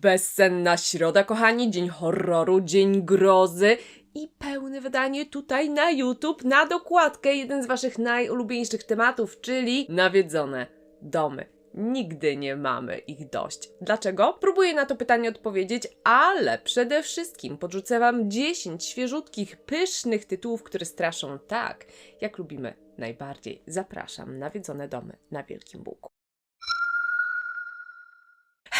Bezsenna środa, kochani, dzień horroru, dzień grozy i pełne wydanie tutaj na YouTube na dokładkę. Jeden z waszych najulubieńszych tematów, czyli nawiedzone domy. Nigdy nie mamy ich dość. Dlaczego? Próbuję na to pytanie odpowiedzieć, ale przede wszystkim podrzucę wam 10 świeżutkich, pysznych tytułów, które straszą tak, jak lubimy najbardziej. Zapraszam, nawiedzone domy na Wielkim Buku.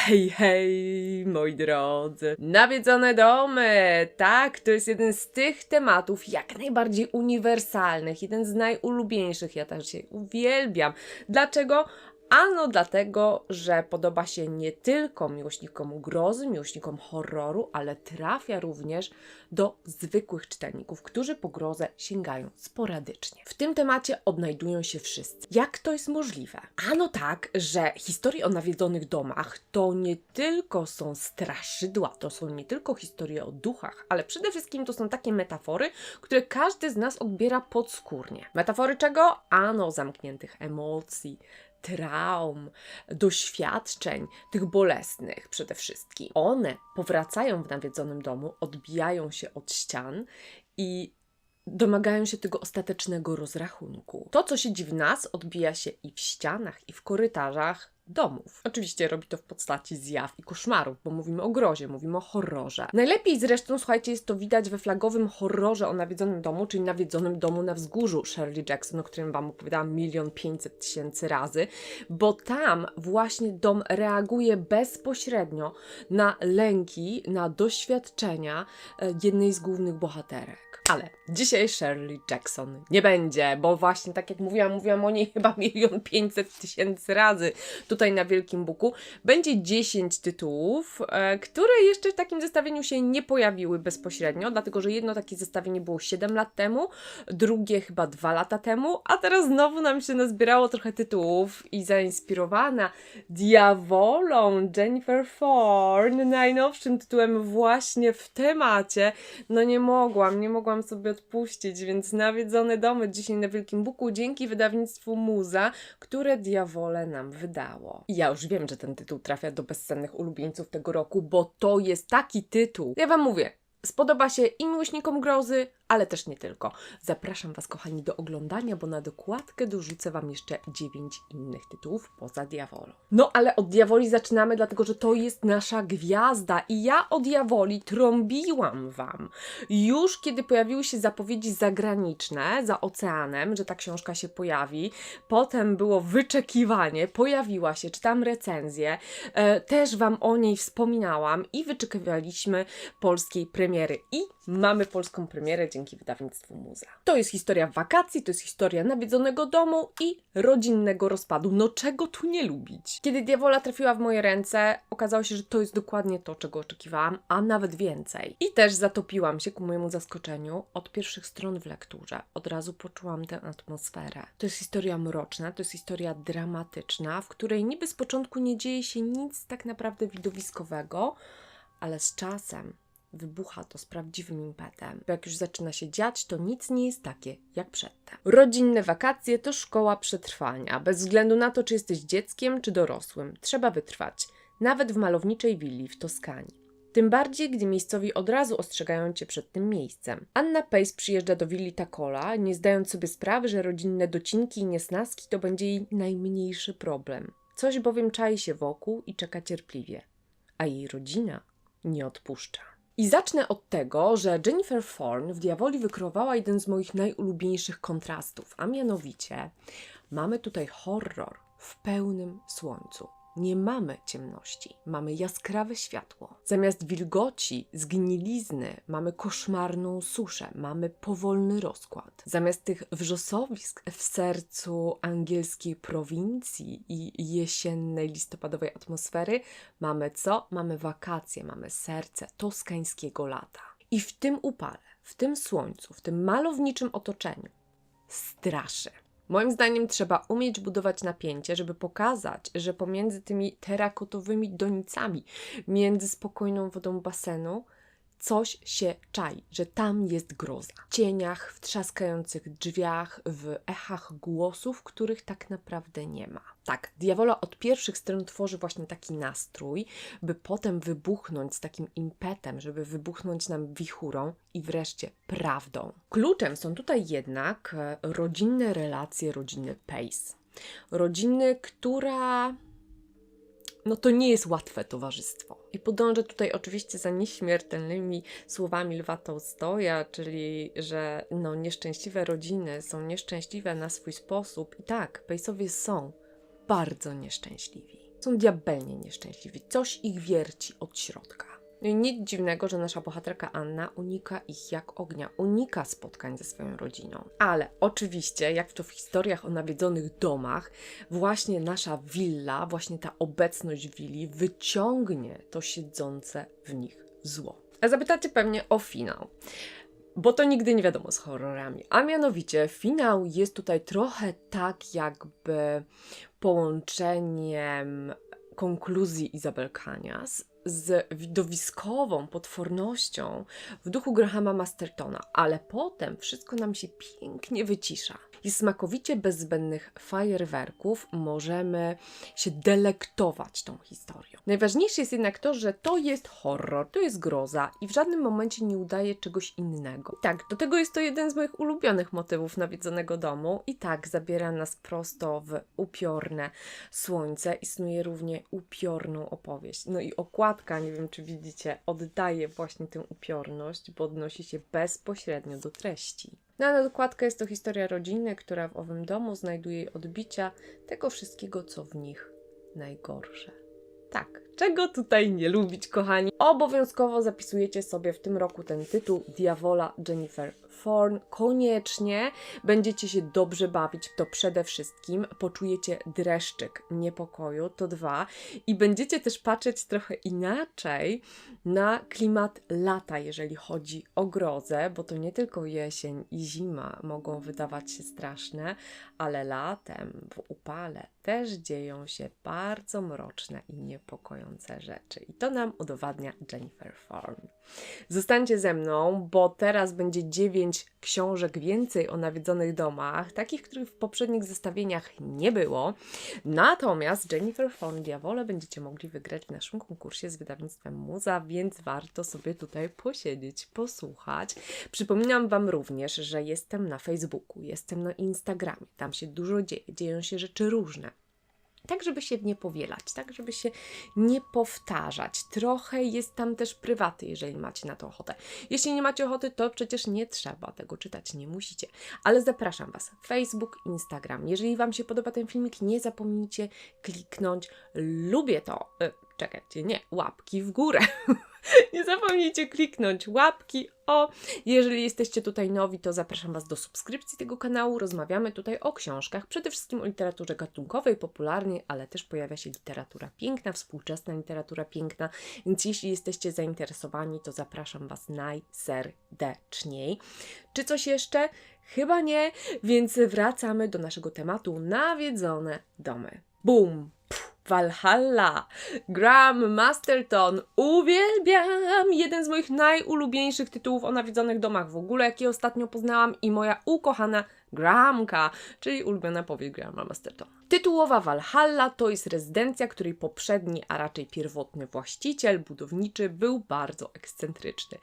Hej, hej, moi drodzy. Nawiedzone domy. Tak, to jest jeden z tych tematów jak najbardziej uniwersalnych, jeden z najulubieńszych. Ja też się uwielbiam. Dlaczego? Ano dlatego, że podoba się nie tylko miłośnikom grozy, miłośnikom horroru, ale trafia również do zwykłych czytelników, którzy po grozę sięgają sporadycznie. W tym temacie odnajdują się wszyscy. Jak to jest możliwe? Ano tak, że historie o nawiedzonych domach to nie tylko są straszydła, to są nie tylko historie o duchach, ale przede wszystkim to są takie metafory, które każdy z nas odbiera podskórnie. Metafory czego? Ano zamkniętych emocji, traum, doświadczeń, tych bolesnych przede wszystkim. One powracają w nawiedzonym domu, odbijają się od ścian i domagają się tego ostatecznego rozrachunku. To, co siedzi w nas, odbija się i w ścianach, i w korytarzach domów. Oczywiście robi to w postaci zjaw i koszmarów, bo mówimy o grozie, mówimy o horrorze. Najlepiej zresztą, słuchajcie, jest to widać we flagowym horrorze o nawiedzonym domu, czyli nawiedzonym domu na wzgórzu Shirley Jackson, o którym Wam opowiadałam milion pięćset tysięcy razy, bo tam właśnie dom reaguje bezpośrednio na lęki, na doświadczenia e, jednej z głównych bohaterek. Ale dzisiaj Shirley Jackson nie będzie, bo właśnie tak jak mówiłam, mówiłam o niej chyba milion pięćset tysięcy razy tutaj na Wielkim Buku. Będzie 10 tytułów, e, które jeszcze w takim zestawieniu się nie pojawiły bezpośrednio, dlatego że jedno takie zestawienie było 7 lat temu, drugie chyba 2 lata temu, a teraz znowu nam się nazbierało trochę tytułów i zainspirowana diawolą Jennifer Thorne, najnowszym tytułem właśnie w temacie, no nie mogłam, nie mogłam sobie odpuścić, więc nawiedzone domy dzisiaj na Wielkim Buku dzięki wydawnictwu Muza, które diawole nam wydało. Ja już wiem, że ten tytuł trafia do bezcennych ulubieńców tego roku, bo to jest taki tytuł. Ja Wam mówię, spodoba się i miłośnikom grozy, ale też nie tylko. Zapraszam Was, kochani, do oglądania, bo na dokładkę dorzucę Wam jeszcze 9 innych tytułów poza Diawolą. No, ale od Diawoli zaczynamy, dlatego że to jest nasza gwiazda i ja o Diawoli trąbiłam Wam. Już kiedy pojawiły się zapowiedzi zagraniczne za oceanem, że ta książka się pojawi, potem było wyczekiwanie, pojawiła się, czytam recenzję, e, też Wam o niej wspominałam i wyczekiwaliśmy polskiej premiery. I mamy polską premierę dzięki wydawnictwu Muza. To jest historia wakacji, to jest historia nawiedzonego domu i rodzinnego rozpadu. No czego tu nie lubić? Kiedy Diawola trafiła w moje ręce, okazało się, że to jest dokładnie to, czego oczekiwałam, a nawet więcej. I też zatopiłam się ku mojemu zaskoczeniu od pierwszych stron w lekturze. Od razu poczułam tę atmosferę. To jest historia mroczna, to jest historia dramatyczna, w której niby z początku nie dzieje się nic tak naprawdę widowiskowego, ale z czasem wybucha to z prawdziwym impetem. Bo jak już zaczyna się dziać, to nic nie jest takie jak przedtem. Rodzinne wakacje to szkoła przetrwania. Bez względu na to, czy jesteś dzieckiem, czy dorosłym, trzeba wytrwać. Nawet w malowniczej willi w Toskanii. Tym bardziej, gdy miejscowi od razu ostrzegają cię przed tym miejscem. Anna Pace przyjeżdża do willi Takola, nie zdając sobie sprawy, że rodzinne docinki i niesnaski to będzie jej najmniejszy problem. Coś bowiem czai się wokół i czeka cierpliwie. A jej rodzina nie odpuszcza. I zacznę od tego, że Jennifer Thorne w Diawoli wykreowała jeden z moich najulubieńszych kontrastów, a mianowicie mamy tutaj horror w pełnym słońcu. Nie mamy ciemności, mamy jaskrawe światło. Zamiast wilgoci, zgnilizny, mamy koszmarną suszę, mamy powolny rozkład. Zamiast tych wrzosowisk w sercu angielskiej prowincji i jesiennej, listopadowej atmosfery, mamy co? Mamy wakacje, mamy serce toskańskiego lata. I w tym upale, w tym słońcu, w tym malowniczym otoczeniu straszy. Moim zdaniem trzeba umieć budować napięcie, żeby pokazać, że pomiędzy tymi terakotowymi donicami, między spokojną wodą basenu, coś się czai, że tam jest groza. W cieniach, w trzaskających drzwiach, w echach głosów, których tak naprawdę nie ma. Tak, Diawola od pierwszych stron tworzy właśnie taki nastrój, by potem wybuchnąć z takim impetem, żeby wybuchnąć nam wichurą i wreszcie prawdą. Kluczem są tutaj jednak e, rodzinne relacje rodziny Pace. Rodziny, która no to nie jest łatwe towarzystwo. I podążę tutaj oczywiście za nieśmiertelnymi słowami Lwa Tolstoja, czyli że no, nieszczęśliwe rodziny są nieszczęśliwe na swój sposób. I tak, Pejsowie są bardzo nieszczęśliwi. Są diabelnie nieszczęśliwi. Coś ich wierci od środka. No i nic dziwnego, że nasza bohaterka Anna unika ich jak ognia, unika spotkań ze swoją rodziną. Ale oczywiście, jak to w historiach o nawiedzonych domach, właśnie nasza willa, właśnie ta obecność willi wyciągnie to siedzące w nich zło. A zapytacie pewnie o finał. Bo to nigdy nie wiadomo z horrorami. A mianowicie, finał jest tutaj trochę tak, jakby połączeniem konkluzji Izabel Kanias z widowiskową potwornością w duchu Grahama Mastertona, ale potem wszystko nam się pięknie wycisza. I smakowicie bez zbędnych fajerwerków możemy się delektować tą historią. Najważniejsze jest jednak to, że to jest horror, to jest groza i w żadnym momencie nie udaje czegoś innego. Tak, do tego jest to jeden z moich ulubionych motywów nawiedzonego domu i tak zabiera nas prosto w upiorne słońce i snuje równie upiorną opowieść. No i okładka, nie wiem czy widzicie, oddaje właśnie tę upiorność, bo odnosi się bezpośrednio do treści. No na dokładkę jest to historia rodziny, która w owym domu znajduje odbicia tego wszystkiego, co w nich najgorsze. Tak, czego tutaj nie lubić, kochani? Obowiązkowo zapisujecie sobie w tym roku ten tytuł Diawola Jennifer Thorne. Koniecznie będziecie się dobrze bawić, to przede wszystkim poczujecie dreszczyk niepokoju, to dwa, i będziecie też patrzeć trochę inaczej na klimat lata, jeżeli chodzi o grozę, bo to nie tylko jesień i zima mogą wydawać się straszne, ale latem w upale też dzieją się bardzo mroczne i niepokojące rzeczy. I to nam udowadnia Jennifer Thorne. Zostańcie ze mną, bo teraz będzie dziewięć książek więcej o nawiedzonych domach, takich, których w poprzednich zestawieniach nie było. Natomiast Jennifer Thorne Diawole będziecie mogli wygrać w naszym konkursie z wydawnictwem Muza, więc warto sobie tutaj posiedzieć, posłuchać. Przypominam Wam również, że jestem na Facebooku, jestem na Instagramie, tam się dużo dzieje, dzieją się rzeczy różne tak żeby się nie powielać, tak żeby się nie powtarzać. Trochę jest tam też prywaty, jeżeli macie na to ochotę. Jeśli nie macie ochoty, to przecież nie trzeba tego czytać, nie musicie. Ale zapraszam Was, Facebook, Instagram. Jeżeli Wam się podoba ten filmik, nie zapomnijcie kliknąć lubię to. E, czekajcie, nie, łapki w górę. Nie zapomnijcie kliknąć łapki o. Jeżeli jesteście tutaj nowi, to zapraszam Was do subskrypcji tego kanału. Rozmawiamy tutaj o książkach, przede wszystkim o literaturze gatunkowej, popularnej, ale też pojawia się literatura piękna, współczesna literatura piękna. Więc jeśli jesteście zainteresowani, to zapraszam Was najserdeczniej. Czy coś jeszcze? Chyba nie, więc wracamy do naszego tematu nawiedzone domy. Boom! Valhalla, Graham Masterton, uwielbiam! Jeden z moich najulubieńszych tytułów o nawiedzonych domach w ogóle, jaki ostatnio poznałam i moja ukochana Grahamka, czyli ulubiona powieść Grahama Mastertona. Tytułowa Valhalla to jest rezydencja, której poprzedni, a raczej pierwotny właściciel budowniczy był bardzo ekscentryczny,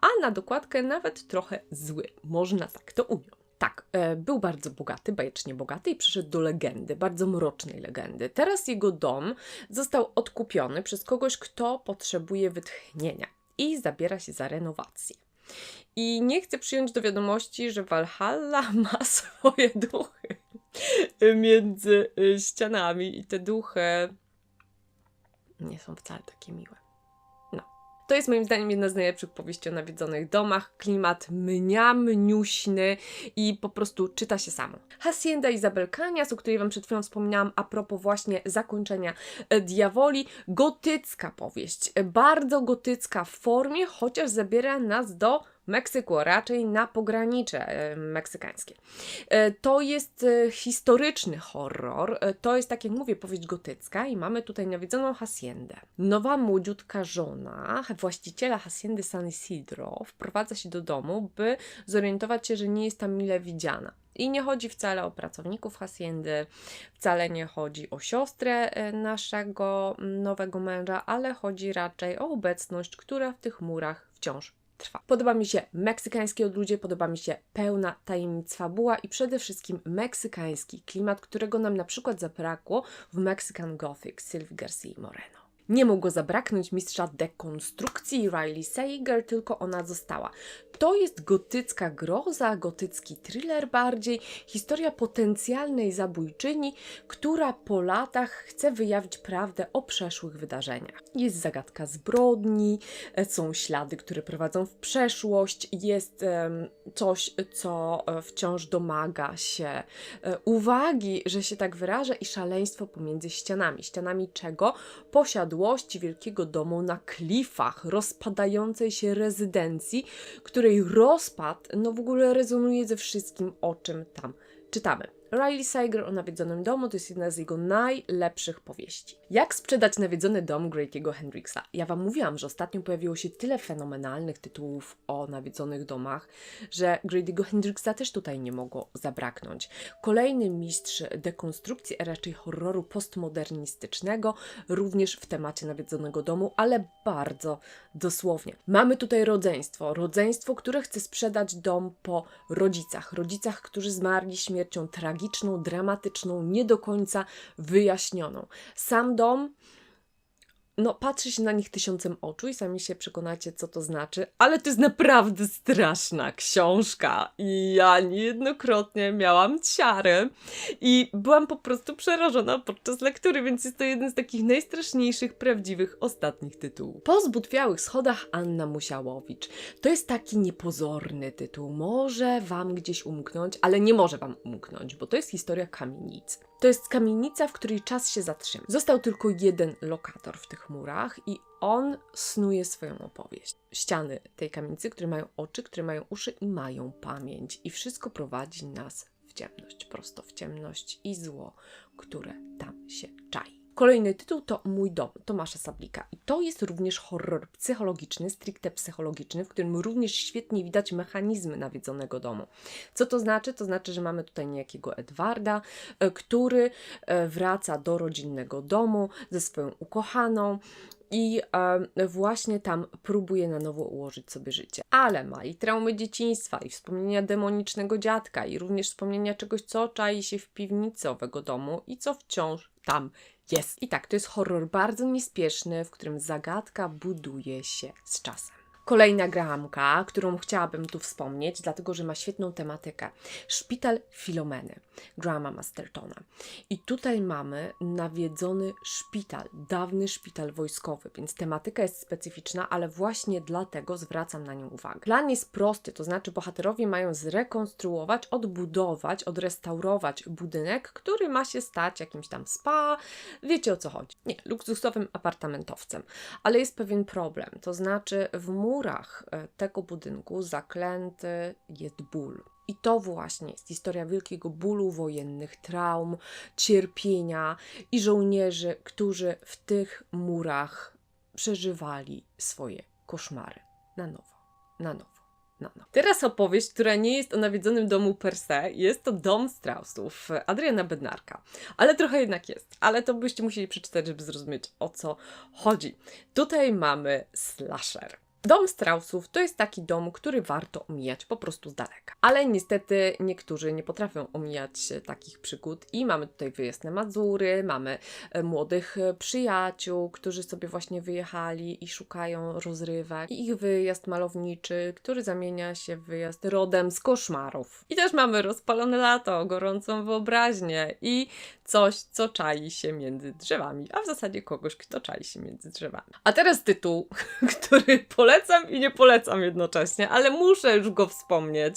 a na dokładkę nawet trochę zły, można tak to ująć. Tak, e, był bardzo bogaty, bajecznie bogaty i przyszedł do legendy, bardzo mrocznej legendy. Teraz jego dom został odkupiony przez kogoś, kto potrzebuje wytchnienia i zabiera się za renowację. I nie chcę przyjąć do wiadomości, że Valhalla ma swoje duchy między e, ścianami i te duchy nie są wcale takie miłe. To jest moim zdaniem jedna z najlepszych powieści o nawiedzonych domach. Klimat mniamniuśny i po prostu czyta się samo. Hacienda Izabel Canias, o której Wam przed chwilą wspominałam a propos właśnie zakończenia e, Diawoli. Gotycka powieść. Bardzo gotycka w formie, chociaż zabiera nas do Meksyku, raczej na pogranicze e, meksykańskie. E, To jest e, historyczny horror. To jest, tak jak mówię, powieść gotycka i mamy tutaj nawiedzoną haciendę. Nowa młodziutka żona właściciela haciendy San Isidro wprowadza się do domu, by zorientować się, że nie jest tam mile widziana. I nie chodzi wcale o pracowników haciendy, wcale nie chodzi o siostrę naszego nowego męża, ale chodzi raczej o obecność, która w tych murach wciąż trwa. Podoba mi się meksykańskie odludzie, podoba mi się pełna tajemnic fabuła i przede wszystkim meksykański klimat, którego nam na przykład zabrakło w Mexican Gothic Sylvie Garcia Moreno. Nie mogło zabraknąć mistrza dekonstrukcji Riley Sager, tylko ona została. To jest gotycka groza, gotycki thriller bardziej, historia potencjalnej zabójczyni, która po latach chce wyjawić prawdę o przeszłych wydarzeniach. Jest zagadka zbrodni, są ślady, które prowadzą w przeszłość, jest coś, co e, wciąż domaga się e, uwagi, że się tak wyrażę, i szaleństwo pomiędzy ścianami. Ścianami czego? Posiadłości wielkiego domu na klifach rozpadającej się rezydencji, której rozpad no w ogóle rezonuje ze wszystkim, o czym tam czytamy. Riley Sager o nawiedzonym domu to jest jedna z jego najlepszych powieści. Jak sprzedać nawiedzony dom Grady'ego Hendrixa? Ja Wam mówiłam, że ostatnio pojawiło się tyle fenomenalnych tytułów o nawiedzonych domach, że Grady'ego Hendrixa też tutaj nie mogło zabraknąć. Kolejny mistrz dekonstrukcji, a raczej horroru postmodernistycznego, również w temacie nawiedzonego domu, ale bardzo dosłownie. Mamy tutaj rodzeństwo. Rodzeństwo, które chce sprzedać dom po rodzicach. Rodzicach, którzy zmarli śmiercią tragiczną, dramatyczną, nie do końca wyjaśnioną. Sam dom no, patrzy się na nich tysiącem oczu i sami się przekonacie, co to znaczy, ale to jest naprawdę straszna książka i ja niejednokrotnie miałam ciarę i byłam po prostu przerażona podczas lektury, więc jest to jeden z takich najstraszniejszych, prawdziwych, ostatnich tytułów. Po zbutwiałych schodach Anna Musiałowicz. To jest taki niepozorny tytuł, może Wam gdzieś umknąć, ale nie może Wam umknąć, bo to jest historia kamienicy. To jest kamienica, w której czas się zatrzyma. Został tylko jeden lokator w tych murach i on snuje swoją opowieść. Ściany tej kamienicy, które mają oczy, które mają uszy i mają pamięć. I wszystko prowadzi nas w ciemność, prosto w ciemność i zło, które tam się czai. Kolejny tytuł to Mój dom Tomasza Sablika. I to jest również horror psychologiczny, stricte psychologiczny, w którym również świetnie widać mechanizmy nawiedzonego domu. Co to znaczy? To znaczy, że mamy tutaj niejakiego Edwarda, e, który e, wraca do rodzinnego domu ze swoją ukochaną i e, właśnie tam próbuje na nowo ułożyć sobie życie. Ale ma i traumy dzieciństwa, i wspomnienia demonicznego dziadka, i również wspomnienia czegoś, co czai się w piwnicy owego domu i co wciąż tam jest. I tak, to jest horror bardzo niespieszny, w którym zagadka buduje się z czasem. Kolejna Grahamka, którą chciałabym tu wspomnieć, dlatego że ma świetną tematykę. Szpital Filomeny, Grahama Mastertona. I tutaj mamy nawiedzony szpital, dawny szpital wojskowy, więc tematyka jest specyficzna, ale właśnie dlatego zwracam na nią uwagę. Plan jest prosty, to znaczy bohaterowie mają zrekonstruować, odbudować, odrestaurować budynek, który ma się stać jakimś tam spa, wiecie o co chodzi. Nie, luksusowym apartamentowcem. Ale jest pewien problem, to znaczy w murach e, tego budynku zaklęty jest ból. I to właśnie jest historia wielkiego bólu, wojennych traum, cierpienia i żołnierzy, którzy w tych murach przeżywali swoje koszmary na nowo, na nowo. na nowo. Teraz opowieść, która nie jest o nawiedzonym domu per se, jest to Dom Straussów Adriana Bednarka. Ale trochę jednak jest. Ale to byście musieli przeczytać, żeby zrozumieć o co chodzi. Tutaj mamy slasher. Dom Straussów to jest taki dom, który warto omijać po prostu z daleka. Ale niestety niektórzy nie potrafią omijać e, takich przygód i mamy tutaj wyjazd na Mazury, mamy e, młodych e, przyjaciół, którzy sobie właśnie wyjechali i szukają rozrywek i ich wyjazd malowniczy, który zamienia się w wyjazd rodem z koszmarów. I też mamy rozpalone lato, gorącą wyobraźnię i coś, co czai się między drzewami, a w zasadzie kogoś, kto czai się między drzewami. A teraz tytuł, który polecam i nie polecam jednocześnie, ale muszę już go wspomnieć.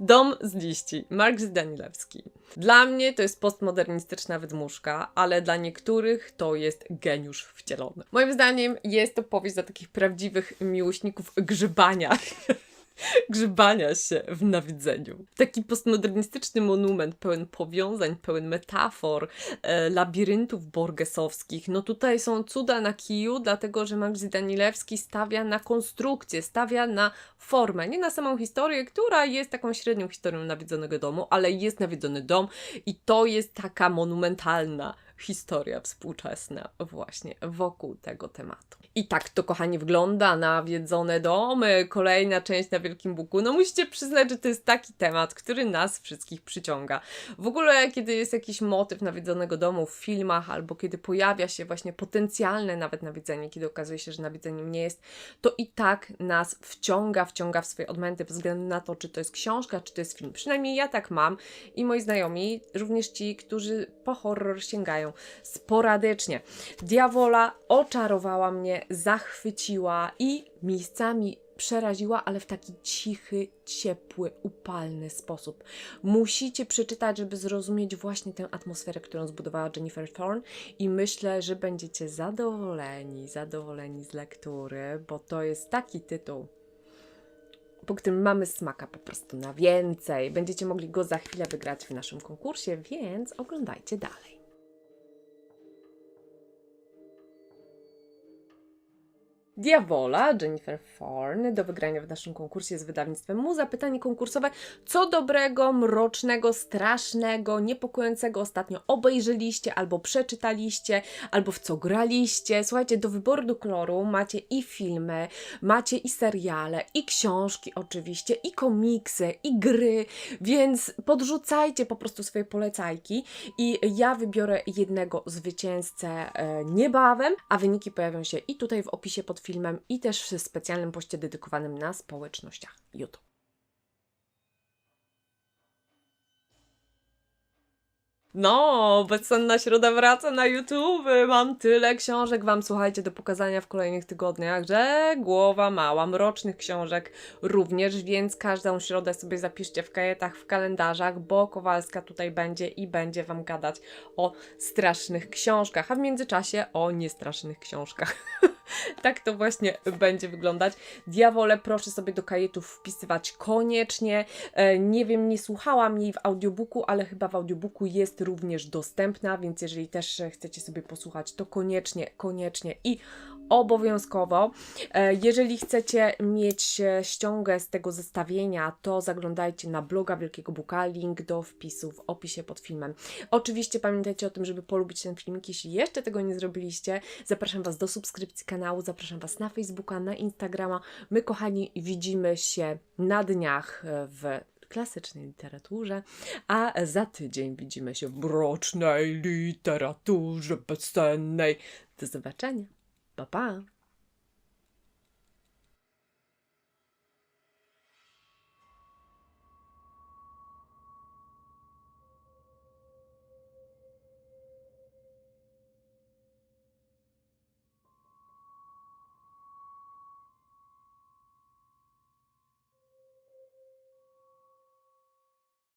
Dom z liści, Mark Danilewski. Dla mnie to jest postmodernistyczna wydmuszka, ale dla niektórych to jest geniusz wcielony. Moim zdaniem jest to powieść dla takich prawdziwych miłośników grzybania. grzebania się w nawidzeniu. Taki postmodernistyczny monument pełen powiązań, pełen metafor, e, labiryntów borgesowskich. No tutaj są cuda na kiju, dlatego że Max Danilewski stawia na konstrukcję, stawia na formę, nie na samą historię, która jest taką średnią historią nawiedzonego domu, ale jest nawiedzony dom i to jest taka monumentalna historia współczesna właśnie wokół tego tematu. I tak to, kochani, wygląda nawiedzone domy, kolejna część na Wielkim Buku. No musicie przyznać, że to jest taki temat, który nas wszystkich przyciąga. W ogóle, kiedy jest jakiś motyw nawiedzonego domu w filmach, albo kiedy pojawia się właśnie potencjalne nawet nawiedzenie, kiedy okazuje się, że nawiedzeniem nie jest, to i tak nas wciąga, wciąga w swoje odmęty, bez względu na to, czy to jest książka, czy to jest film. Przynajmniej ja tak mam i moi znajomi, również ci, którzy po horror sięgają sporadycznie. Diawola oczarowała mnie, zachwyciła i miejscami przeraziła, ale w taki cichy, ciepły, upalny sposób. Musicie przeczytać, żeby zrozumieć właśnie tę atmosferę, którą zbudowała Jennifer Thorne i myślę, że będziecie zadowoleni, zadowoleni z lektury, bo to jest taki tytuł, po którym mamy smaka po prostu na więcej. Będziecie mogli go za chwilę wygrać w naszym konkursie, więc oglądajcie dalej. Diawola, Jennifer Thorne, do wygrania w naszym konkursie z wydawnictwem Muza. Pytanie konkursowe, co dobrego, mrocznego, strasznego, niepokojącego ostatnio obejrzeliście albo przeczytaliście, albo w co graliście. Słuchajcie, do wyboru do koloru macie i filmy, macie i seriale, i książki oczywiście, i komiksy, i gry, więc podrzucajcie po prostu swoje polecajki i ja wybiorę jednego zwycięzcę e, niebawem, a wyniki pojawią się i tutaj w opisie pod filmem i też w specjalnym poście dedykowanym na społecznościach YouTube. No, bezsenna środa wraca na YouTube. Mam tyle książek Wam, słuchajcie, do pokazania w kolejnych tygodniach, że głowa mała, mrocznych książek również, więc każdą środę sobie zapiszcie w kajetach, w kalendarzach, bo Kowalska tutaj będzie i będzie Wam gadać o strasznych książkach, a w międzyczasie o niestrasznych książkach. tak to właśnie będzie wyglądać. Diawole proszę sobie do kajetów wpisywać koniecznie. E, Nie wiem, nie słuchałam jej w audiobooku, ale chyba w audiobooku jest również dostępna, więc jeżeli też e, chcecie sobie posłuchać, to koniecznie, koniecznie i obowiązkowo. E, Jeżeli chcecie mieć e, ściągę z tego zestawienia, to zaglądajcie na bloga Wielkiego Buka, link do wpisu w opisie pod filmem. Oczywiście pamiętajcie o tym, żeby polubić ten filmik, jeśli jeszcze tego nie zrobiliście. Zapraszam Was do subskrypcji kanału, zapraszam Was na Facebooka, na Instagrama. My, kochani, widzimy się na dniach e, w klasycznej literaturze, a za tydzień widzimy się w mrocznej literaturze bezsennej. Do zobaczenia. Pa, pa!